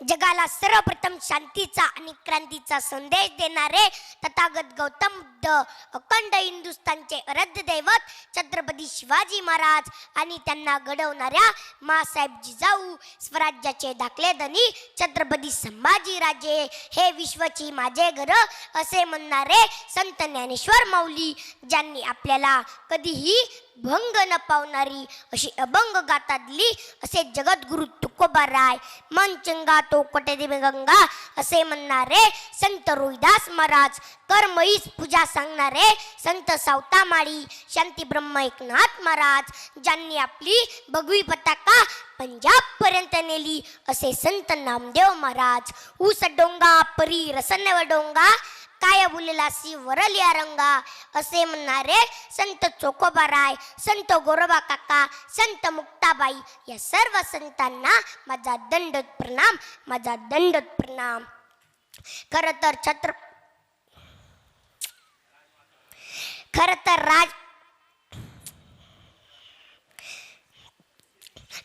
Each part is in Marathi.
जगाला सर्वप्रथम शांतीचा आणि क्रांतीचा संदेश देणारे तथागत गौतम बुद्ध अखंड हिंदुस्थानचे आराध्य दैवत छत्रपती शिवाजी महाराज आणि त्यांना घडवणाऱ्या मासाहेब जिजाऊ स्वराज्याचे दाखले धनी छत्रपती संभाजीराजे हे विश्वची माझे घर असे म्हणणारे संत ज्ञानेश्वर माऊली ज्यांनी आपल्याला कधीही भंग न पावणारी अशी अभंग गातातली दिली. असे जगद्गुरु तुकोबाराय मन चंगा तो कोटे देवे गंगा असे म्हणणारे संत रोहिदास महाराज. कर्मईस पूजा सांगणारे संत सावतामाळी शांती ब्रह्म एकनाथ महाराज. ज्यांनी आपली भगवी पताका पंजाब पर्यंत नेली असे संत नामदेव महाराज. ऊस डोंगा परी रसन्न डोंगा काय बोललेला सी वरलिया रंगा. असे म्हणणारे संत चोकोबाराय संत गोरोबा काका संत मुक्ताबाई. या सर्व संतांना माझा दंडत प्रणाम माझा दंडत प्रणाम. खर तर छत्र खर तर राज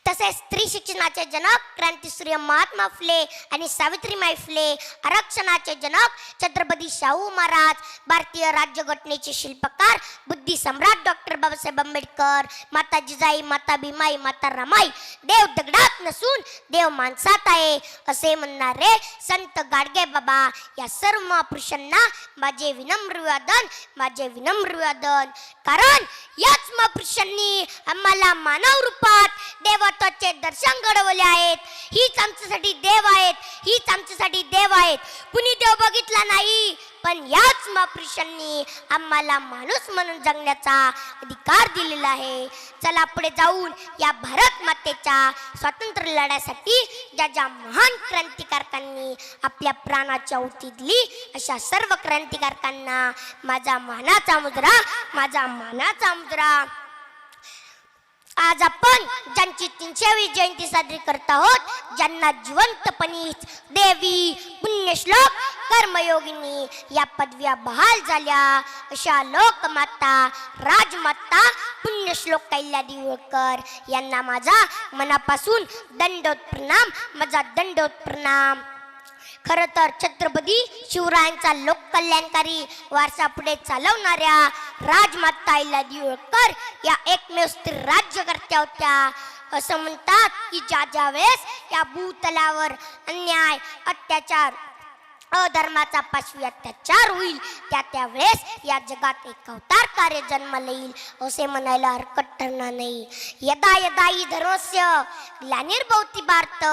तसेच स्त्री शिक्षणाचे जनक क्रांतीसूर्य महात्मा फुले आणि सावित्रीमाई फुले आरक्षणाचे जनक छत्रपती शाहू महाराज भारतीय राज्यघटनेचे शिल्पकार बुद्धी सम्राट डॉक्टर बाबासाहेब आंबेडकर माता जिजाई माता भीमाई माता रमाई देव दगडात नसून देव माणसात आहे असे म्हणणारे संत गाडगे बाबा या सर्व महापुरुषांना माझे विनम्र वादन माझे विनम्र वादन कारण याच महापुरुषांनी आम्हाला मानव रूपात देवत्वाचे दर्शन घडवले आहेत. हीच आमच्यासाठी देव आहेत. हीच आमच्यासाठी देव आहेत. कुणी देव बघितला नाही. पण याच महापुरुषांनी आम्हाला माणूस म्हणून जगण्याचा अधिकार दिलेला आहे. चला पुढे जाऊन या भारत मातेच्या स्वातंत्र्य लढ्यासाठी ज्या ज्या महान क्रांतिकारकांनी आपल्या प्राणाची आहुती दिली अशा सर्व क्रांतिकारकांना माझा मानाचा मुद्रा माझा मानाचा मुद्रा आज आपण ज्यांची तीनशेवी जयंती साजरी करत आहोत ज्यांना जिवंतपणीच देवी पुण्यश्लोक कर्मयोगिनी या पदव्या बहाल झाल्या. अशा लोकमाता राजमाता पुण्यश्लोक कैल्या दिवळकर यांना माझा मनापासून दंडोत प्रणाम माझा दंडोत प्रणाम खरं तर छत्रपती शिवरायांचा लोककल्याणकारी वारसा पुढे चालवणाऱ्या राजमाता अहिल्यादेवी या एकमेव स्त्री राज्यकर्त्या होत्या. असं म्हणतात की ज्या ज्या वेळेस या भूतलावर अन्याय अत्याचार अधर्माचा पाशवी अत्याचार होईल. त्या त्यावेळेस या जगात एक अवतार कार्य जन्माला येईल असे म्हणायला हरकत ठरणार नाही. यदा यदा ही धर्मस्य ग्लानिर्भवती भारत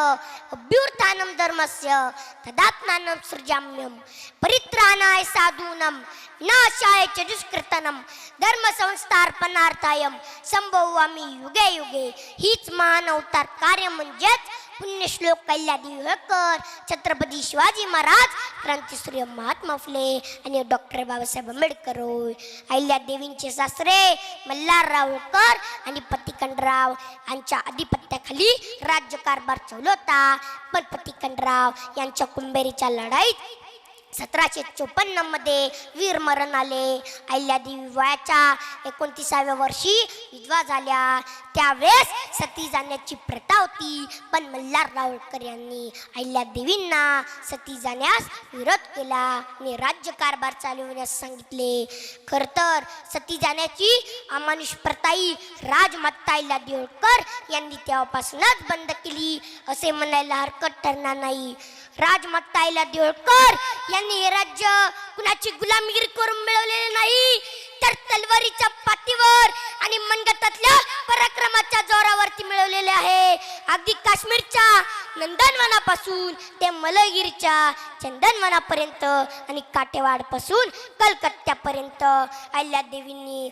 अभ्युर्थानम धर्मस्य तदात्मानं सृजाम्यम परित्राणाय साधूनम नाशाय च दुष्कृतनम धर्म संस्थार्पणार्थायम संभवामी युगे युगे. हीच महान अवतार कार्य म्हणजेच पुण्यश्लोक कल्यादेवी होळकर छत्रपती शिवाजी महाराज क्रांतीसूर्य महात्मा फुले आणि डॉक्टर बाबासाहेब आंबेडकर होय. अहिल्या देवींचे सासरे मल्हारराव होळकर आणि पतिकंडराव यांच्या अधिपत्याखाली राज्यकारभार चालू होता. पण पतिकंडराव यांच्या कुंभेरीच्या लढाईत सतराशे चोपन्नमध्ये वीर मरण आले. अहिल्यादेवी वयाच्या एकोणतीसाव्या वर्षी विधवा झाल्या. त्यावेळेस सती जाण्याची प्रथा होती पण मल्हार रावळकर यांनी अहिल्यादेवींना सती जाण्यास विरोध केला. आणि राज्यकारभार चालवण्यास सांगितले. खर तर सती जाण्याची अमानुष प्रथाई राजमाता अहिल्या देवळकर यांनी तेव्हापासूनच बंद केली. असे म्हणायला हरकत ठरणार नाही. राजमत्ताईला देवळकर यांनी हे राज्य कुणाची गुलामगिरी करून मिळवलेले नाही. तर तलवारीच्या पातीवर आणि मनगटातल्या पराक्रमाच्या जोरावरती मिळवलेले आहे. अगदी काश्मीरच्या नंदनवनापासून ते मलगिरीच्या चंदनवनापर्यंत आणि काटेवाडपासून कलकत्त्यापर्यंत अहिल्यादेवींनी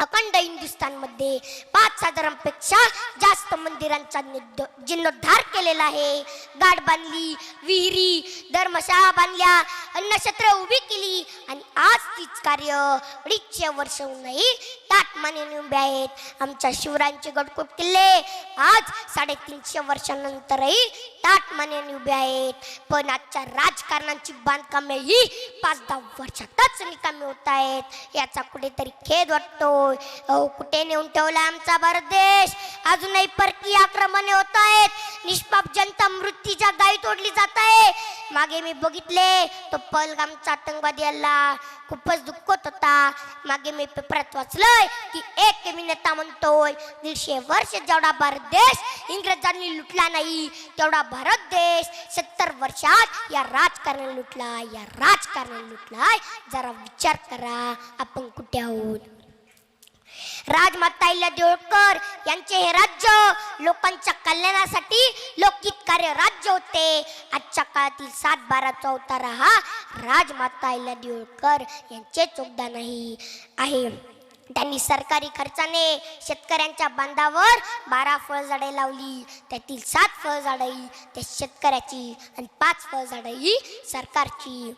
अखंड हिंदुस्थानमध्ये पाच हजारांपेक्षा जास्त मंदिरांचा निद्द- जीर्णोद्धार केलेला आहे. गाड बांधली विहिरी धर्मशाळा बांधल्या अन्नक्षत्र उभी केली आणि आज तीच कार्य अडीचशे वर्षहूनही आत्माने निंबे आहेत. आमच्या शिवरायांचे गडकोट किल्ले आज साडेतीनशे वर्षानंतरही ताटमाने निंबे आहेत. पण आजच्या राजकारणांची बांधकामे ही पाच दहा वर्षातच निकामी होत आहेत. याचा कुठेतरी खेद वाटतोय. अहो कुठे नेऊन ठेवला आमचा भारत देश? अजूनही परकीय आक्रमणे होत आहेत. निष्पाप जनता मृत्यूच्या गायी तोडली जात आहे. मागे मी बघितले तो पलगामचा आतंकवादी आला खूपच दुःखत होता. मागे मी पेपरात वाचलंय की एक नेता म्हणतोय. दीडशे वर्ष जेवढा भारत देश इंग्रजांनी लुटला नाही तेवढा भारत देश सत्तर वर्षात या राजकारण लुटला या राजकारण लुटलाय जरा विचार करा आपण कुठे आहोत? राजमाता अहिल्यादेवी होळकर यांचे हे राज्य लोकांच्या कल्याणासाठी लोकहित कार्य राज्य होते. आजच्या काळातील सात बाराचा अवतार हा राजमाता अहिल्यादेवी होळकर यांचे योगदान आहे. त्यांनी सरकारी खर्चाने शेतकऱ्यांच्या बांधावर बारा फळझाडे लावली. त्यातील सात फळझाडे त्या शेतकऱ्याची आणि पाच फळझाडे ही सरकारची.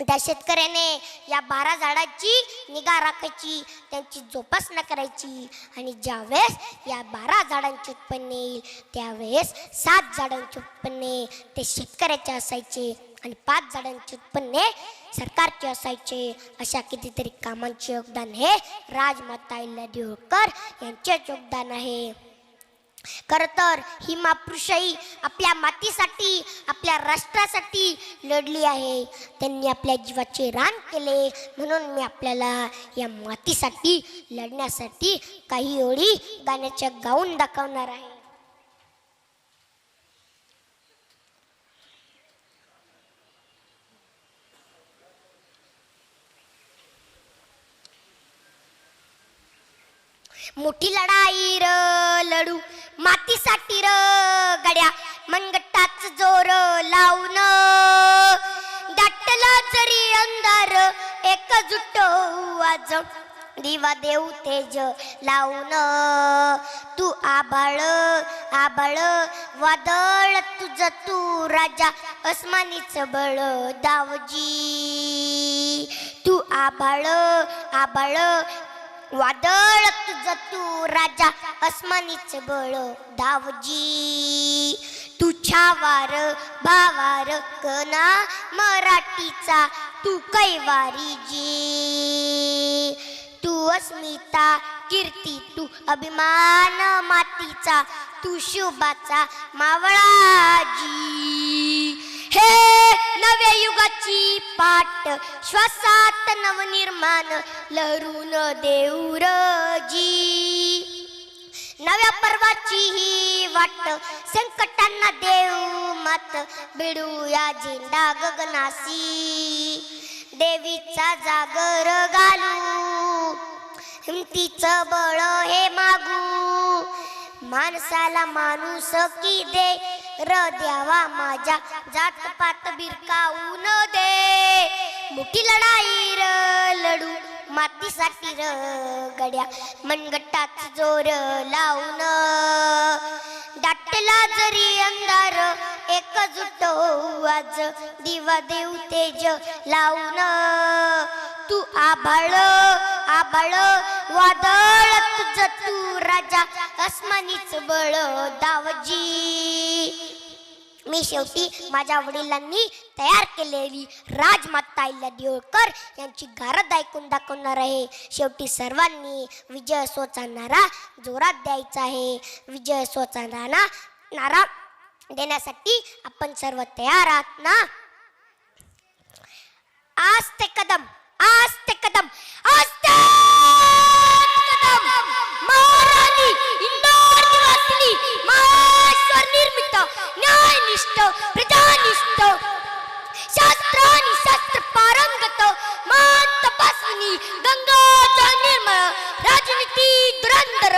त्या शेतकऱ्याने या बारा झाडाची निगा राखायची त्यांची जोपासना करायची आणि ज्यावेळेस या बारा झाडांचे उत्पन्न येईल त्यावेळेस सात झाडांचे उत्पन्न ते शेतकऱ्याचे असायचे. आणि पाच झाडांचे उत्पन्न सरकारचे असायचे. अशा कितीतरी कामांचे योगदान हे राजमाता अहिल्यादेवी होळकर यांचे योगदान आहे. खर तर ही मातृशाही आपल्या मातीसाठी आपल्या राष्ट्रासाठी लढली आहे. त्यांनी आपल्या जीवाचे रान केले. म्हणून मी आपल्याला या मातीसाठी लढण्यासाठी काही ओळी गाण्याच्या गाऊन दाखवणार आहे. मोठी लढाई र लढू. मातीसाठी र गड्या. मनगटाच जोर लावून. दाटला जरी अंधार एकजुट आज दिवा देऊ तेज लावून. तू आबाळ आबाळ वादळ. तुझ तू राजा अस्मानीच बळ दावजी. तू आबाळ आबाळ वादळत तुझ तू राजा अस्मानीच बळ. दावजी तू छावार भावार कना मराठीचा तू कैवारी जी. तू अस्मिता कीर्ती तू अभिमान मातीचा तू शुभाचा मावळाजी हे नव्या युगाची पाट. श्वासात नवनिर्माण लहरून देऊरजी नव्या पर्वाची ही वाट संकटांना देऊ मत. बिडूया झेंडा गगनासी देवीचा जागर घालू. हिमतीचं बळ हे मागू. माणसाला माणूस की दे र द्यावा माझ्या जात पात बिरकावू न दे. मोठी लढाई र लढू मातीसाठी र गड्या मनगटाच जोर लावून. दाटला जरी अंधार एकजुट आज दिवा देऊ तेज लावून. तू आभाळ आभाळ वादळ तुझ तू राजा अस्मानीच बळ दावजी. आणि शेवटी माझ्या वडिलांनी तयार केलेली राजमाता अहिल्या देऊळकर यांची गारद ऐकून दाखवणार आहे. शेवटी सर्वांनी विजय असोचा नारा जोरात द्यायचा आहे. विजय असोचा नाना नारा देण्यासाठी आपण सर्व तयार आहात ना? आज ते कदम आज ते कदम आज ते कदम! महाराणी न्यायनिष्ठ प्रजानिष्ठ शास्त्रानि शास्त्र पारंगत मान तपासणी गंगा निर्मळ राजनीती दुरंतर